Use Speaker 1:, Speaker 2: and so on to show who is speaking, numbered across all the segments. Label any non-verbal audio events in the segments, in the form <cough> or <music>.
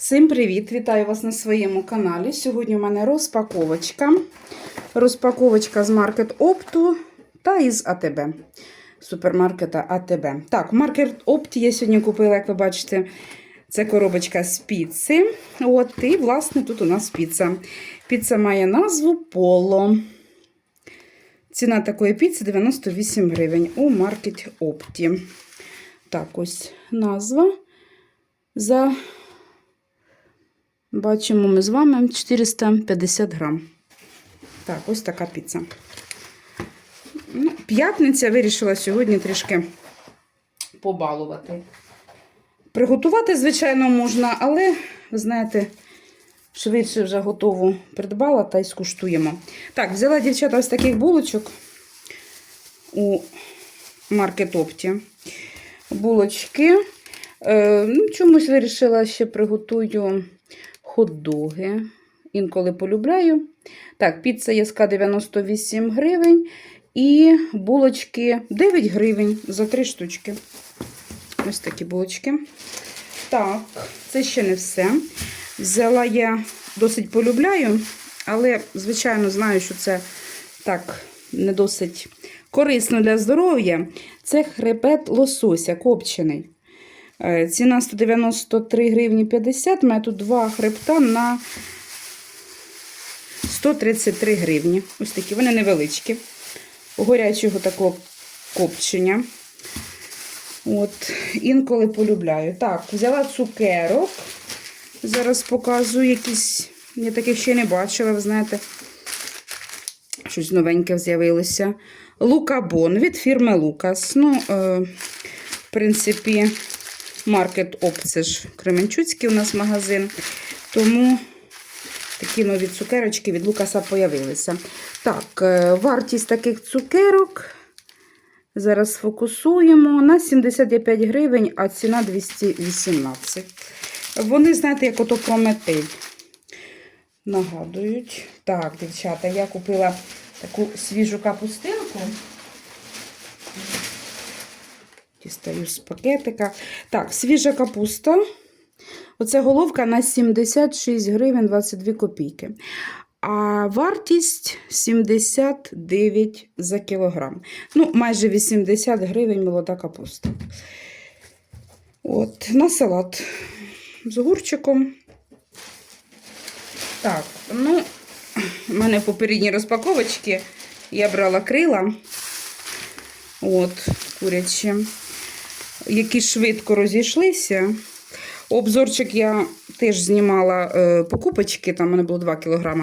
Speaker 1: Всім привіт! Вітаю вас на своєму каналі. Сьогодні у мене розпаковочка. Розпаковочка з Маркет Опту та із АТБ. Супермаркета АТБ. Так, Маркет Опті я сьогодні купила, як ви бачите, це коробочка з піци. От, і, власне, тут у нас піца. Піца має назву Поло. Ціна такої піци 98 гривень у Маркет Опті. Так, ось назва. За Бачимо ми з вами 450 грам. Так, ось така піца. Ну, П'ятниця вирішила сьогодні трішки побалувати. Приготувати, звичайно, можна, але, ви знаєте, швидше вже готову придбала та й скуштуємо. Так, взяла дівчата ось таких булочок у маркетопті. Булочки. Е, ну, Чомусь вирішила ще приготую хот-доги. Інколи полюбляю. Так, піца яска 98 гривень. І булочки 9 гривень за 3 штучки. Ось такі булочки. Так, це ще не все. Взяла я досить полюбляю, але, звичайно, знаю, що це так не досить корисно для здоров'я. Це хребет лосося копчений. Е, Ціна 193 гривні 50, має тут два хребта на 133 гривні. Ось такі, вони невеличкі. Горячого такого копчення. От, інколи полюбляю. Так, взяла цукерок. Зараз показую якісь. Я таких ще не бачила, ви знаєте, щось новеньке з'явилося. Лукабон від фірми Лукас. Ну, е, в принципі, Маркет Оп, це ж Кременчуцький у нас магазин. Тому такі нові цукерочки від Лукаса появилися. Так, е, вартість таких цукерок. Зараз фокусуємо на 75 гривень, а ціна 218. Вони, знаєте, як ото прометей. Нагадують. Так, дівчата, я купила таку свіжу капустинку. Дістаю з пакетика. Так, свіжа капуста. Оце головка на 76 гривень 22 копійки. А вартість 79 за кілограм. Ну, майже 80 гривень молода капуста. От, на салат з огурчиком. Так, ну, у мене в попередній розпаковочці я брала крила. От, курячі, які швидко розійшлися. Обзорчик я теж знімала е, покупочки, там у мене було 2 кг.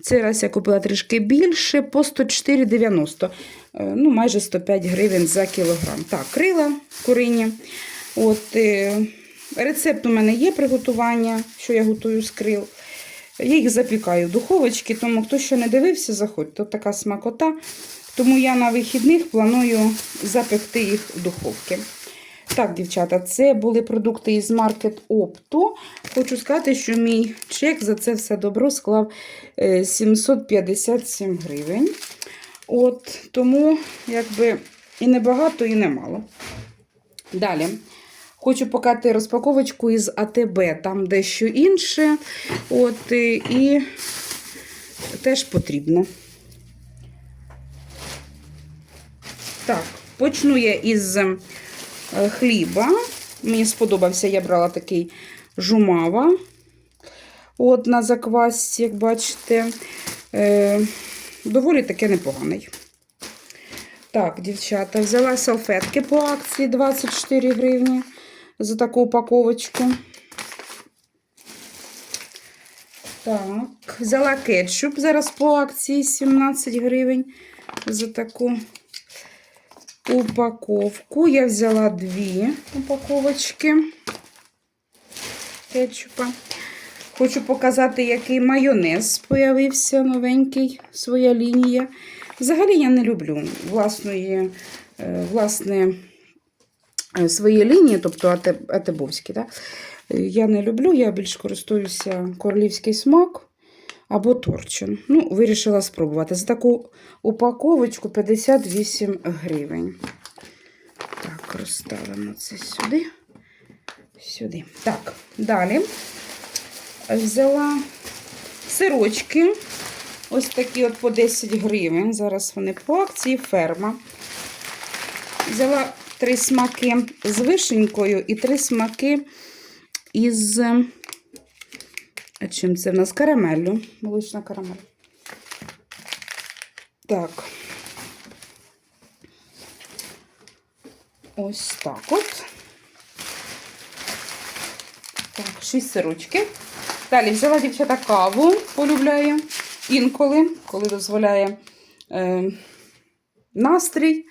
Speaker 1: Цей раз я купила трішки більше, по 104,90 е, ну, майже 105 гривень за кілограм. Так, крила курині. От, е, рецепт у мене є приготування, що я готую з крил. Я їх запікаю в духовочці, тому хто ще не дивився, заходьте. Тут така смакота. Тому я на вихідних планую запекти їх в духовці. Так, дівчата, це були продукти із Маркет Опту. Хочу сказати, що мій чек за це все добро склав е, 757 гривень. От, Тому, якби, і небагато, і немало. Далі. Хочу показати розпаковочку із АТБ, там дещо інше. От, е, і теж потрібно. Так, почну я із е, хліба. Мені сподобався, я брала такий жумава. От на заквасці, як бачите, е, доволі таки непоганий. Так, дівчата, взяла салфетки по акції 24 гривні за таку упаковочку. Так, взяла кетчуп зараз по акції 17 гривень за таку упаковку. Я взяла дві упаковочки кетчупа. Хочу показати, який майонез появився новенький, своя лінія. Взагалі я не люблю власної, е, власне, е, свої лінії, тобто атебовські. Да? Я не люблю, я більш користуюся королівський смак або торчин. Ну, вирішила спробувати. За таку упаковочку 58 гривень. Так, розставимо це сюди. Сюди. Так, далі. Взяла сирочки. Ось такі от по 10 гривень. Зараз вони по акції ферма. Взяла три смаки з вишенькою і три смаки із. А чим це в нас? Карамеллю. Молочна карамель. Так. Ось так от. Так, шість сирочків. Далі взяла дівчата каву, полюбляє інколи, коли дозволяє е, настрій,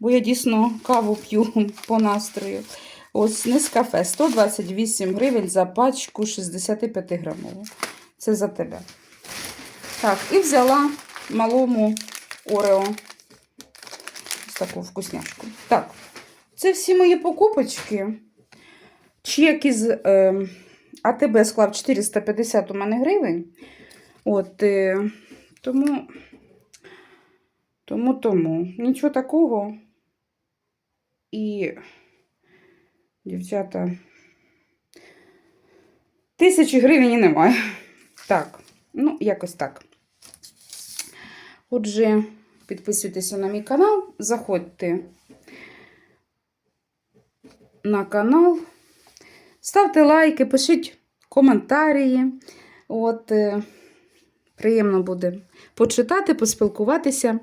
Speaker 1: бо я дійсно каву п'ю <laughs> по настрою. Ось Нескафе 128 гривень за пачку 65 грамову. Це за тебе. Так, і взяла малому Орео. Ось таку вкусняшку. Так, це всі мої покупочки. Чек із е, АТБ склав 450 у мене гривень. От, е, тому, тому, тому. Нічого такого. І, дівчата, тисячі гривень і немає. Так, ну, якось так. Отже, підписуйтеся на мій канал, заходьте на канал. Ставте лайки, пишіть коментарі. От, е, приємно буде почитати, поспілкуватися.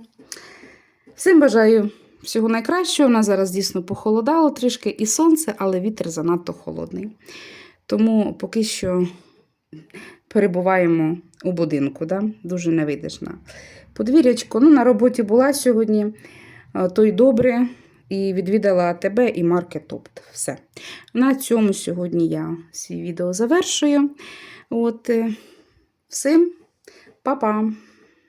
Speaker 1: Всім бажаю всього найкращого. У нас зараз дійсно похолодало трішки і сонце, але вітер занадто холодний. Тому поки що перебуваємо у будинку. Да? Дуже не вийдеш на подвір'ячко. Ну, на роботі була сьогодні, то й добре. І відвідала тебе і маркет Опт. Все. На цьому сьогодні я свій відео завершую. От, е, всім па-па!